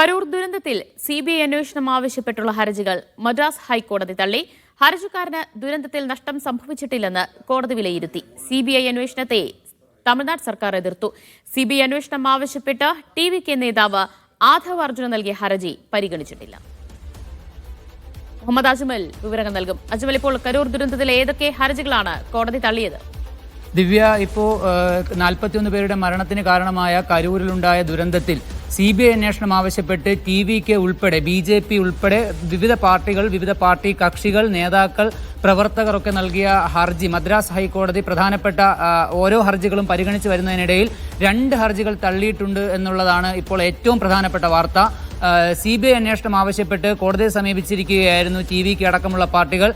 കരൂർ ദുരന്തത്തിൽ C B I അന്വേഷണം ആവശ്യപ്പെട്ടുള്ള ഹർജികൾ മദ്രാസ് ഹൈക്കോടതി തള്ളി. ഹർജിക്കാരന് ദുരന്തത്തിൽ നഷ്ടം സംഭവിച്ചിട്ടില്ലെന്ന് കോടതി വിലയിരുത്തി. സി ബി ഐ അന്വേഷണത്തെ തമിഴ്നാട് സർക്കാർ എതിർത്തു. സി ബി ഐ അന്വേഷണം ആവശ്യപ്പെട്ട് ടി വി കെ നേതാവ് ആധവ് അർജുന നൽകിയ ഹർജി പരിഗണിച്ചിട്ടില്ല. മുഹമ്മദ് അജ്മൽ വിവരങ്ങൾ നൽകും. അജ്മൽ ഇപ്പോൾ കരൂർ ദുരന്തത്തിൽ ഏതൊക്കെ ഹർജികളാണ് കോടതി തള്ളിയത്? ദിവ്യ ഇപ്പോൾ നാൽപ്പത്തിയൊന്ന് പേരുടെ മരണത്തിന് കാരണമായ കരൂരിലുണ്ടായ ദുരന്തത്തിൽ സി ബി ഐ അന്വേഷണം ആവശ്യപ്പെട്ട് ടി വി കെ ഉൾപ്പെടെ ബി ജെ പി ഉൾപ്പെടെ വിവിധ പാർട്ടികൾ വിവിധ പാർട്ടി കക്ഷികൾ നേതാക്കൾ പ്രവർത്തകർ ഒക്കെ നൽകിയ ഹർജി. മദ്രാസ് ഹൈക്കോടതി പ്രധാനപ്പെട്ട ഓരോ ഹർജികളും പരിഗണിച്ചു വരുന്നതിനിടയിൽ രണ്ട് ഹർജികൾ തള്ളിയിട്ടുണ്ട് എന്നുള്ളതാണ് ഇപ്പോൾ ഏറ്റവും പ്രധാനപ്പെട്ട വാർത്ത. സി ബി ഐ അന്വേഷണം ആവശ്യപ്പെട്ട് കോടതിയെ സമീപിച്ചിരിക്കുകയായിരുന്നു ടി വിക്ക് അടക്കമുള്ള പാർട്ടികൾ.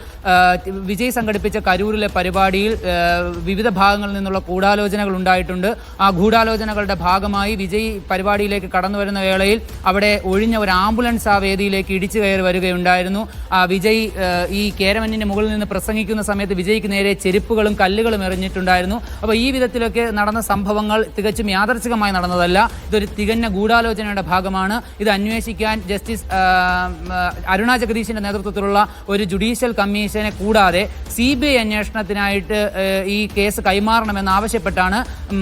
വിജയ് സംഘടിപ്പിച്ച കരൂരിലെ പരിപാടിയിൽ വിവിധ ഭാഗങ്ങളിൽ നിന്നുള്ള ഗൂഢാലോചനകൾ ഉണ്ടായിട്ടുണ്ട്. ആ ഗൂഢാലോചനകളുടെ ഭാഗമായി വിജയ് പരിപാടിയിലേക്ക് കടന്നു വരുന്ന വേളയിൽ അവിടെ ഒഴിഞ്ഞ ഒരു ആംബുലൻസ് ആ വേദിയിലേക്ക് ഇടിച്ചു കയറി വരികയുണ്ടായിരുന്നു. ആ വിജയ് ഈ കേരമന്നിന്റെ മുകളിൽ നിന്ന് പ്രസംഗിക്കുന്ന സമയത്ത് വിജയ്ക്ക് നേരെ ചെരുപ്പുകളും കല്ലുകളും എറിഞ്ഞിട്ടുണ്ടായിരുന്നു. അപ്പോൾ ഈ വിധത്തിലൊക്കെ നടന്ന സംഭവങ്ങൾ തികച്ചും യാദർച്ഛികമായി നടന്നതല്ല. ഇതൊരു തികഞ്ഞ ഗൂഢാലോചനയുടെ ഭാഗമാണ്. ഇത് അന്വേഷിക്കാൻ ജസ്റ്റിസ് അരുണാ ജഗദീഷിന്റെ നേതൃത്വത്തിലുള്ള ഒരു ജുഡീഷ്യൽ കമ്മീഷനെ കൂടാതെ സി ബി ഐ അന്വേഷണത്തിനായിട്ട് ഈ കേസ് കൈമാറണമെന്ന് ആവശ്യപ്പെട്ടാണ്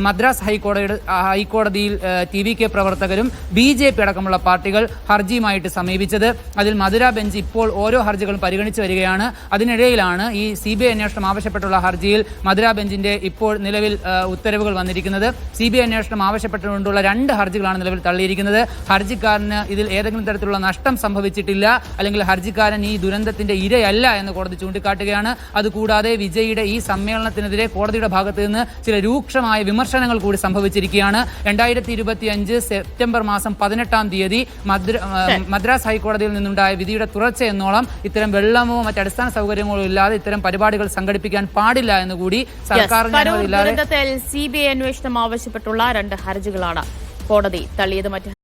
മദ്രാസ് ഹൈക്കോടതിയുടെ ഹൈക്കോടതിയിൽ ടി വി കെ പ്രവർത്തകരും ബി ജെ പി അടക്കമുള്ള പാർട്ടികൾ ഹർജിയുമായിട്ട് സമീപിച്ചത്. അതിൽ മധുര ബെഞ്ച് ഇപ്പോൾ ഓരോ ഹർജികളും പരിഗണിച്ചു വരികയാണ്. അതിനിടയിലാണ് ഈ സി ബി ഐ അന്വേഷണം ആവശ്യപ്പെട്ടുള്ള ഹർജിയിൽ മധുര ബെഞ്ചിന്റെ ഇപ്പോൾ നിലവിൽ ഉത്തരവുകൾ വന്നിരിക്കുന്നത്. സി ബി ഐ അന്വേഷണം ആവശ്യപ്പെട്ടുകൊണ്ടുള്ള രണ്ട് ഹർജികളാണ് നിലവിൽ തള്ളിയിരിക്കുന്നത്. ഹർജിക്കാരന് ഇതിൽ ഏതെങ്കിലും തരത്തിലുള്ള നഷ്ടം സംഭവിച്ചിട്ടില്ല. അല്ലെങ്കിൽ ഹർജിക്കാരൻ ഈ ദുരന്തത്തിന്റെ ഇരയല്ല എന്ന് കോടതി ചൂണ്ടിക്കാട്ടുകയാണ്. അതുകൂടാതെ വിജയിയുടെ ഈ സമ്മേളനത്തിനെതിരെ കോടതിയുടെ ഭാഗത്ത് നിന്ന് ചില രൂക്ഷമായ വിമർശനങ്ങൾ കൂടി സംഭവിച്ചിരിക്കുകയാണ്. രണ്ടായിരത്തി ഇരുപത്തി അഞ്ച് സെപ്റ്റംബർ മാസം പതിനെട്ടാം തീയതി മദ്രാസ് ഹൈക്കോടതിയിൽ നിന്നുണ്ടായ വിധിയുടെ തുടർച്ച എന്നോളം ഇത്തരം വെള്ളമോ മറ്റ് അടിസ്ഥാന സൗകര്യങ്ങളോ ഇല്ലാതെ ഇത്തരം പരിപാടികൾ സംഘടിപ്പിക്കാൻ പാടില്ല എന്ന് കൂടി സർക്കാർ സി ബി ഐ അന്വേഷണം ആവശ്യപ്പെട്ടുള്ള രണ്ട് ഹർജികളാണ്. കോടതി തള്ളിയത് മറ്റ്